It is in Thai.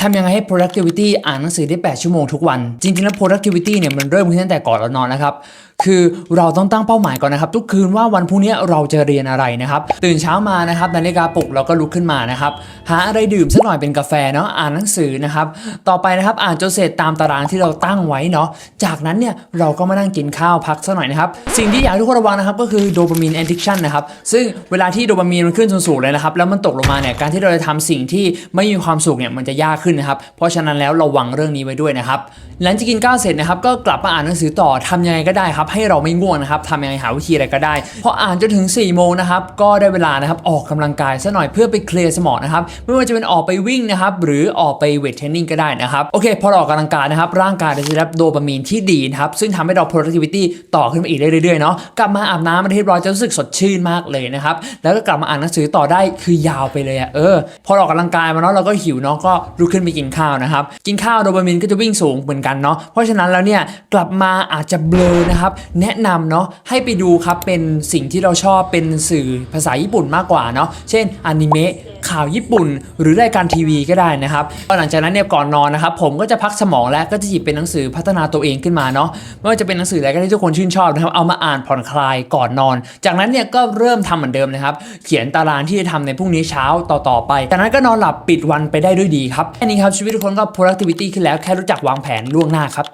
ทำยังไงให้ productivity อ่านหนังสือได้ 8 ชั่วโมงทุกวัน จริงๆ แล้ว productivity เนี่ยมันเริ่มขึ้นตั้งแต่ก่อนเรานอนนะครับคือเราต้องตั้งเป้าหมายก่อนนะครับ ทุกคืนว่าวันพรุ่งนี้เราจะเรียนอะไรนะครับ ตื่นเช้ามานะครับนาฬิกาปลุกเราก็ลุกขึ้นมานะครับ หาอะไรดื่มสักหน่อยเป็นกาแฟเนาะอ่านหนังสือนะครับ ต่อไปนะครับอ่านจนเสร็จตามตารางที่เราตั้งไว้เนาะจากนั้นเนี่ยเราก็มานั่งกินข้าวพักสักหน่อยนะครับ สิ่งที่อยากให้ทุกคนระวังนะครับก็คือโดปามีน addiction นะครับซึ่งเวลาที่โดปามีนมันขึ้นสูงๆเลยนะครับแล้วมันตกลงมาเนี่ยการที่เราจะทำสิ่งที่ไม่มีความสุขเนี่ยมันจะยากขึ้นนะครับเพราะฉะนั้นแล้วระวังเรื่องนี้ไว้ด้วยนะครับหลังจากกินข้าวเสร็จนะครับก็กลับมาอ่านหนังสือต่อทำยังไงก็ได้ครับให้เราไม่ง่วงนะครับทำยังไงหาวิธีอะไรก็ได้พออ่านจนถึง4ี่โมงนะครับก็ได้เวลานะครับออกกำลังกายซะหน่อยเพื่อไปเคลียร์สมองนะครับไม่ว่าจะเป็นออกไปวิ่งนะครับหรือออกไปเวทเทรนนิ่งก็ได้นะครับโอเค พอออกกำลังกายนะครับร่างกายจะได้รับโดปามีนที่ดีนะครับซึ่งทำให้เรา productivity ต่อขึ้นมาอีกเรื่อยๆเนาะกลับมาอาบน้ำมาเรียบร้อยจะรู้สึกสดชื่นมากเลยนะครับแล้วก็กลับมาอ่านหนังสือต่อได้คือยาวไปเลยอะเออพอออกกำลังกายมาเนาะเราก็หิวเนาะก็ลุกขึ้นไปกินข้าวนะครับกินข้าวโดปามีนก็จะวิ่งสูงเหมือนกันเนาะเพราะฉะนั้นแล้วเนี่ยกลับมาอาจจะเบลอนะครับแนะนำเนาะให้ไปดูครับเป็นสิ่งที่เราชอบเป็นสื่อภาษาญี่ปุ่นมากกว่าเนาะเช่นอนิเมะข่าวญี่ปุ่น หรือรายการทีวีก็ได้นะครับหลังจากนั้นเนี่ยก่อนนอนนะครับผมก็จะพักสมองและก็จะหยิบเป็นหนังสือพัฒนาตัวเองขึ้นมาเนาะไม่ว่าจะเป็นหนังสืออะไรก็ได้ที่ทุกคนชื่นชอบนะครับเอามาอ่านผ่อนคลายก่อนนอน จากนั้นเนี่ยก็เริ่มทำเหมือนเดิมนะครับเขียนตารางที่จะทำในพรุ่งนี้เช้าต่อๆไป จากนั้นก็นอนหลับปิดวันไปได้ด้วยดีครับแค่นี้ครับชีวิตทุกคนก็ productivity ขึ้นแล้วแค่รู้จักวางแผนล่วงหน้าครับ